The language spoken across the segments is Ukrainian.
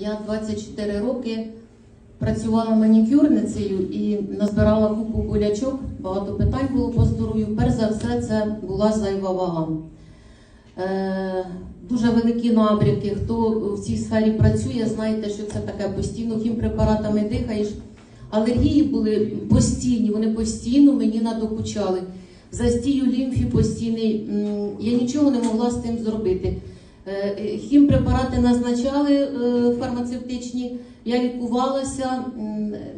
Я 24 роки працювала манікюрницею і назбирала купу болячок, багато питань було по здоров'ю. Перш за все, це була зайва вага. Е, дуже великі набряки. Хто в цій сфері працює, знаєте, що це таке постійно хімпрепаратами дихаєш. Алергії були постійні, вони постійно мені надокучали. Застій у лімфі постійний. Я нічого не могла з тим зробити. Е, е, Хімпрепарати назначали е, фармацевтичні. Я лікувалася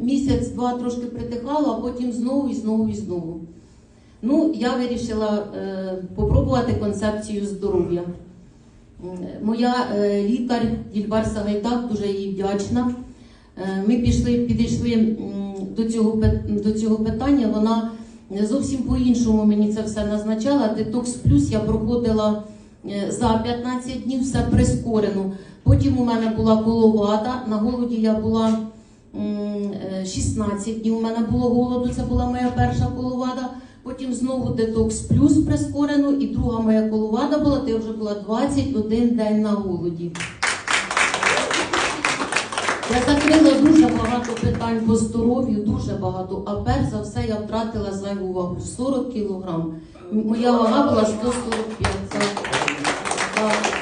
місяць-два трошки притихала, а потім знову і знову і знову. Ну, я вирішила попробувати концепцію здоров'я. Моя лікар Дільбар Сагайдак, дуже їй вдячна. Ми пішли, підійшли до цього, до цього питання. Вона зовсім по-іншому мені це все назначала. Детокс плюс я проходила за 15 днів, все прискорено. Потім у мене була коловада. На голоді я була е, 16 днів. У мене було голоду, це була моя перша коловада. Потім знову детокс плюс прискорено, і друга моя коловада була, я вже була 21 день на голоді. Я закрила дуже багато питань по здоров'ю, дуже багато. А перш за все я втратила зайву вагу 40 кілограм. Моя вага була 145. 감사합니다.